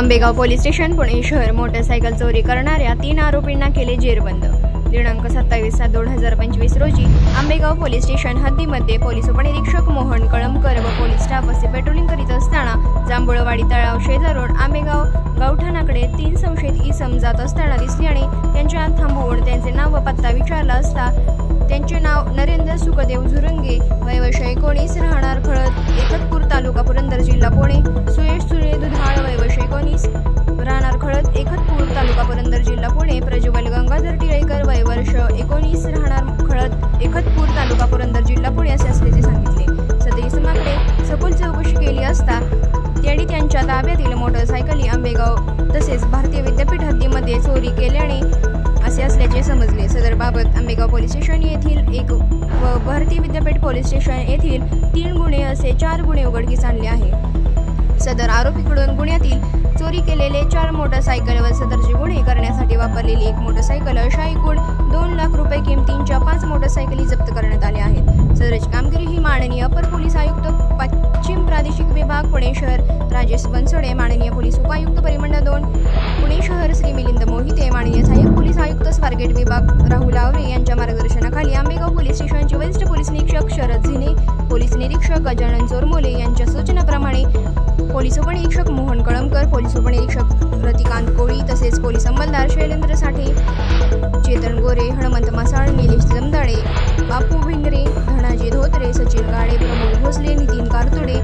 Ambegaon police station Pune शहर motorcycle चोरी करणाऱ्या तीन आरोपींना केले जेरबंद. दिनांक सत्तावीस सात दोन हजार पंचवीस रोजी आंबेगाव पोलीस स्टेशन हद्दीमध्ये पोलीस उपनिरीक्षक मोहन कळमकर व पोलीस स्टाफ असे पेट्रोलिंग करीत असताना जांभुळवाडी तळाव शेजारून आंबेगाव गावठाणाकडे तीन संशयित इसम जात असताना दिसली आणि त्यांच्या थांबवून त्यांचे नाव व पत्ता विचारला असता त्यांचे नाव नरेंद्र सुखदेव झुरंगे वयवश एकोणीस राहणार खळद एकतपूर तालुका पुरंदर जिल्हा पुणे. एकतपूर तालुका पुरंदर जिल्हा पुणे असे असल्याचे सांगितले. सदर इसमाकडे सखोल चौकशी केली असता त्यांनी त्यांच्या ताब्यातील मोटरसायकली आंबेगाव तसेच भारतीय विद्यापीठ हद्दीमध्ये चोरी केल्याने असे असल्याचे समजले. सदरबाबत आंबेगाव पोलीस स्टेशन येथील एक व भारतीय विद्यापीठ पोलीस स्टेशन येथील तीन गुन्हे असे चार गुन्हे उघडकीस आणले आहे. सदर आरोपीकडून गुन्ह्यातील चोरी केलेले चार मोटरसायकल व सदरचे गुन्हे करण्यासाठी वापरलेली एक मोटरसायकल अशा एकूण दोन लाख रुपये मोटरसायकली जप्त करण्यात आल्या आहेत. सदरच कामगिरी ही माननीय अपर पोलीस आयुक्त पश्चिम प्रादेशिक विभाग पुणे शहर राजेश बनसोडे माननीय पोलीस उपायुक्त परिमंडळ दोन पुणे शहर श्री मिलिंद मोहिते माननीय सहाय्यक पोलीस आयुक्त स्वारगेट विभाग राहुल आवरे यांच्या मार्गदर्शनाखाली आंबेगाव पोलीस स्टेशनचे वरिष्ठ पोलीस निरीक्षक शरद झिने पोलीस निरीक्षक गजानन चोरमोले यांच्या सूचनाप्रमाणे पोलीस उपनिरीक्षक मोहन कळमकर पोलीस उपनिरीक्षक रतिकांत कोळी तसेच पोलीस अंमलदार शैलेंद्र साठे जमदाडे बापू भिंगरे धनाजी धोत्रे सचिन गाडे प्रमोद भोसले नितीन कारतुडे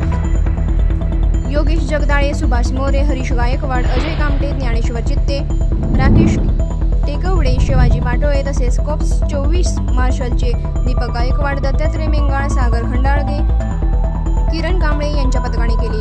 योगेश जगदाळे सुभाष मोरे हरीश गायकवाड अजय कामटे ज्ञानेश्वर चित्ते राकेश टेकवडे शिवाजी पाटोळे तसेच कोप्स चोवीस मार्शलचे दीपक गायकवाड दत्तात्रय मेंगाळ सागर खंडाळगे किरण कांबळे यांच्या पथकाने केली.